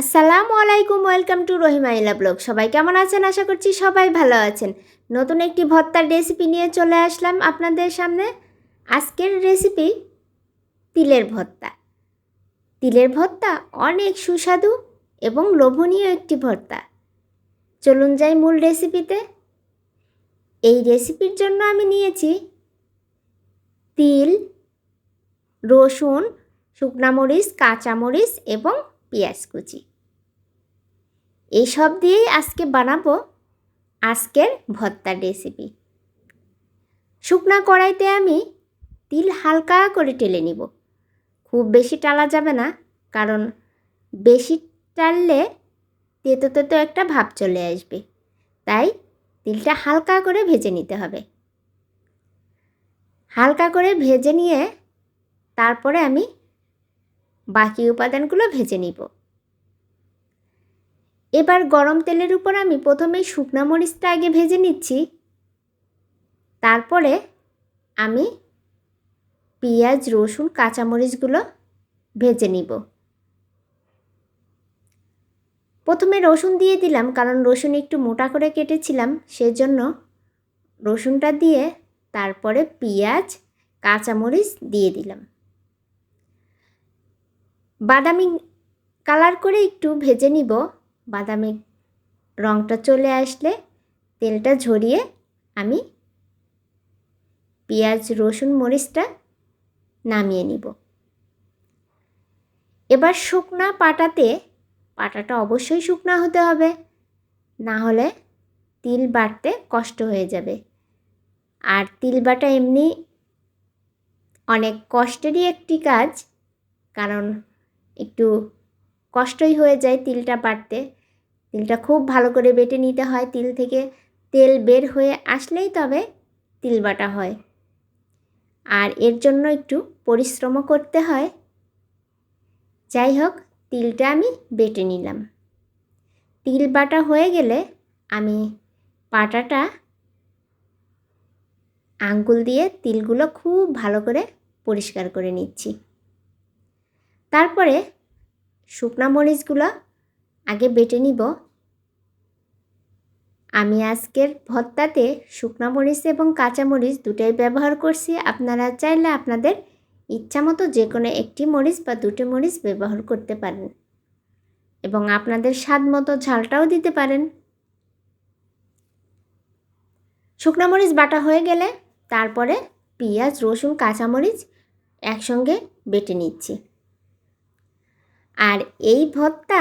আসসালামু আলাইকুম, welcome to রহিমাইলা blog. সবাই কেমন আছেন? আশা করছি সবাই ভালো আছেন। নতুন একটি ভর্তার রেসিপি নিয়ে চলে আসলাম আপনাদের সামনে। আজকের রেসিপি তিলের ভর্তা। তিলের ভর্তা অনেক সুস্বাদু এবং লোভনীয় একটি ভর্তা। চলুন যাই মূল রেসিপিতে এই রেসিপির জন্য আমি নিয়েছি তিল, রসুন শুকনামরিচ কাঁচামরিচ এবং পেঁয়াজ কুচি। এইসব দিয়েই আজকে বানাবো আজকের ভর্তার রেসিপি শুকনা কড়াইতে আমি তিল হালকা করে টেলে নিব। খুব বেশি টালা যাবে না, কারণ বেশি টাললে তেতো তেতো একটা ভাব চলে আসবে। তাই তিলটা হালকা করে ভেজে নিতে হবে। হালকা করে ভেজে নিয়ে তারপরে আমি বাকি উপাদানগুলো ভেজে নিব। এবার গরম তেলের উপর আমি প্রথমেই শুকনো মরিচটা আগে ভেজে নিচ্ছি। তারপরে আমি পেঁয়াজ, রসুন, কাঁচামরিচগুলো ভেজে নিব। প্রথমে রসুন দিয়ে দিলাম, কারণ রসুন একটু মোটা করে কেটেছিলাম, সেজন্য রসুনটা দিয়ে তারপরে পেঁয়াজ, কাঁচামরিচ দিয়ে দিলাম। বাদামি কালার করে একটু ভেজে নিব। বাদামি রঙটা চলে আসলে তেলটা ঝরিয়ে আমি পেঁয়াজ, রসুন, মরিচটা নামিয়ে নিব। এবার শুকনা পাটাতে, পাটাটা অবশ্যই শুকনা হতে হবে, না হলে তিল বাটতে কষ্ট হয়ে যাবে। আর তিল বাটা এমনি অনেক কষ্টেরই একটি কাজ, কারণ একটু কষ্টই হয়ে যায় তিলটা বাটতে তিলটা খুব ভালো করে বেটে নিতে হয়। তিল থেকে তেল বের হয়ে আসলেই তবে তিল বাটা হয়। আর এর জন্য একটু পরিশ্রমও করতে হয়। যাই হোক, তিলটা আমি বেটে নিলাম। তিল বাটা হয়ে গেলে আমি পাটাটা আঙ্গুল দিয়ে তিলগুলো খুব ভালো করে পরিষ্কার করে নিচ্ছি। তারপরে শুকনা মরিচগুলো আগে বেটে নিব। আমি আজকের ভর্তাতে শুকনা মরিচ এবং কাঁচা মরিচ দুটোই ব্যবহার করছি। আপনারা চাইলে আপনাদের ইচ্ছা মতো যে কোনো একটি মরিচ বা দুটো মরিচ ব্যবহার করতে পারেন এবং আপনাদের স্বাদ মতো ঝালটাও দিতে পারেন। শুকনা মরিচ বাটা হয়ে গেলে তারপরে পেঁয়াজ, রসুন কাঁচামরিচ একসঙ্গে বেটে নিচ্ছি। আর এই ভর্তা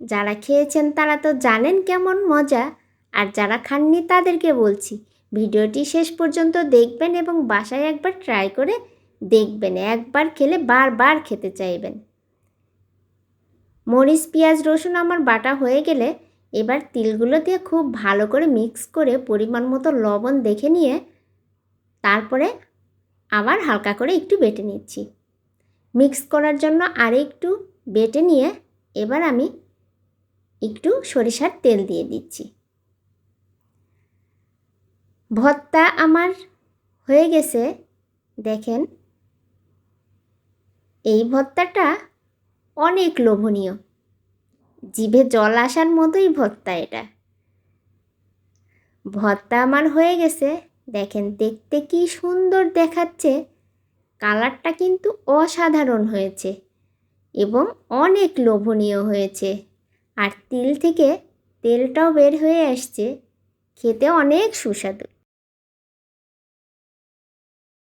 যারা খেয়েছেন তারা তো জানেন কেমন মজা। আর যারা খাননি তাদেরকে বলছি, ভিডিওটি শেষ পর্যন্ত দেখবেন এবং বাসায় একবার ট্রাই করে দেখবেন, একবার খেলে বারবার খেতে চাইবেন। মরিচ, পেঁয়াজ, রসুন আমার বাটা হয়ে গেলে এবার তিলগুলো দিয়ে খুব ভালো করে মিক্স করে পরিমাণ মতো লবণ দেখে নিয়ে তারপরে আবার হালকা করে একটু বেটে নিচ্ছি। মিক্স করার জন্য আর একটু বেটে নিয়ে এবার আমি একটু সরিষার তেল দিয়ে দিচ্ছি। ভর্তা আমার হয়ে গেছে। দেখেন, এই ভর্তাটা অনেক লোভনীয়। জিভে জল আসার মতোই ভর্তা এটা। ভর্তা আমার হয়ে গেছে। দেখেন, দেখতে কি সুন্দর দেখাচ্ছে। কালারটা কিন্তু অসাধারণ হয়েছে। এবং অনেক লোভনীয় হয়েছে। আর তিল থেকে তেলটাও বের হয়ে আসছে। খেতে অনেক সুস্বাদু।